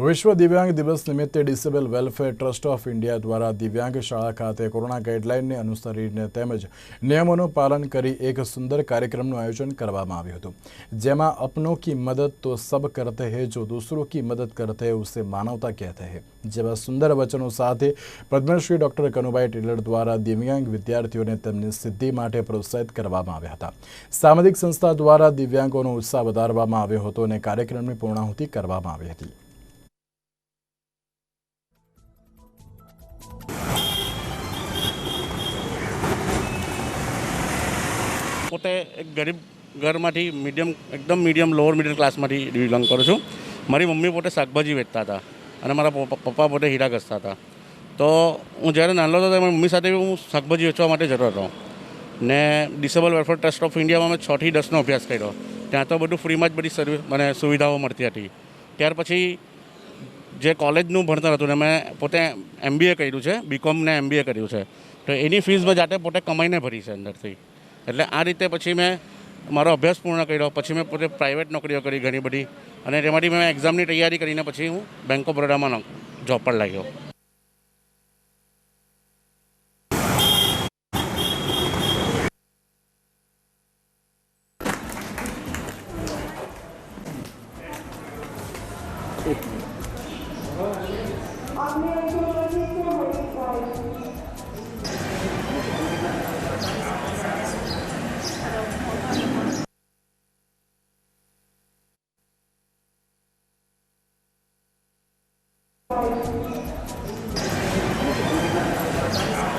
વિશ્વ દિવ્યાંગ દિવસ નિમિત્તે disable welfare trust of India દ્વારા દિવ્યાંગ શાળા ખાતે કોરોના ગાઈડલાઇનને અનુસરીને તેમજ નિયમોનું પાલન કરી એક સુંદર કાર્યક્રમનું આયોજન કરવામાં આવ્યું હતું. જેમાં અપનો કી મદદ તો સબ કરતે હે, જો દૂસરો કી મદદ કરતે હે, ઉસે માનવતા કહેતે હે. જેવા સુંદર વચનો સાથે પદ્મશ્રી ડોક્ટર કનુભાઈ ટેલર દ્વારા દિવ્યાંગ વિદ્યાર્થીઓને તેમની સિદ્ધિ માટે પ્રોત્સાહિત કરવામાં આવ્યા હતા. સામાજિક સંસ્થા દ્વારા દિવ્યાંગોનો ઉત્સાહ વધારવામાં આવ્યો હતો અને કાર્યક્રમની પૂર્ણાહુતિ કરવામાં આવી હતી. પોતે એક ગરીબ ઘરમાંથી મીડિયમ એકદમ મીડિયમ લોઅર મિડલ ક્લાસમાંથી બિલોંગ કરું છું. મારી મમ્મી પોતે શાકભાજી વેચતા હતા અને મારા પપ્પા પોતે હીરા ઘસતા હતા. તો હું જ્યારે નાનો હતો ત્યારે મારી મમ્મી સાથે હું શાકભાજી વેચવા માટે જતો હતો. ને ડિસેબલ વેલફેર ટ્રસ્ટ ઓફ ઇન્ડિયામાં મેં છથી દસનો અભ્યાસ કર્યો. ત્યાં તો બધું ફ્રીમાં જ બધી સર્વિસ મને સુવિધાઓ મળતી હતી. ત્યાર પછી જે કોલેજનું ભણતર હતું ને મેં પોતે એમબીએ કર્યું છે બીકોમ ને એમબીએ કર્યું છે. તો એની ફીસ મેં જાતે પોતે કમાઈને ભરી છે અંદરથી. એટલે આ રીતે પછી મેં મારો અભ્યાસ પૂર્ણ કર્યો પછી મેં પોતે પ્રાઇવેટ નોકરીઓ કરી ઘણી બધી અને તેમાંથી મેં એક્ઝામની તૈયારી કરીને પછી હું બેંક ઓફ બરોડામાં જોબ પર લાગ્યો Amen. Thank you.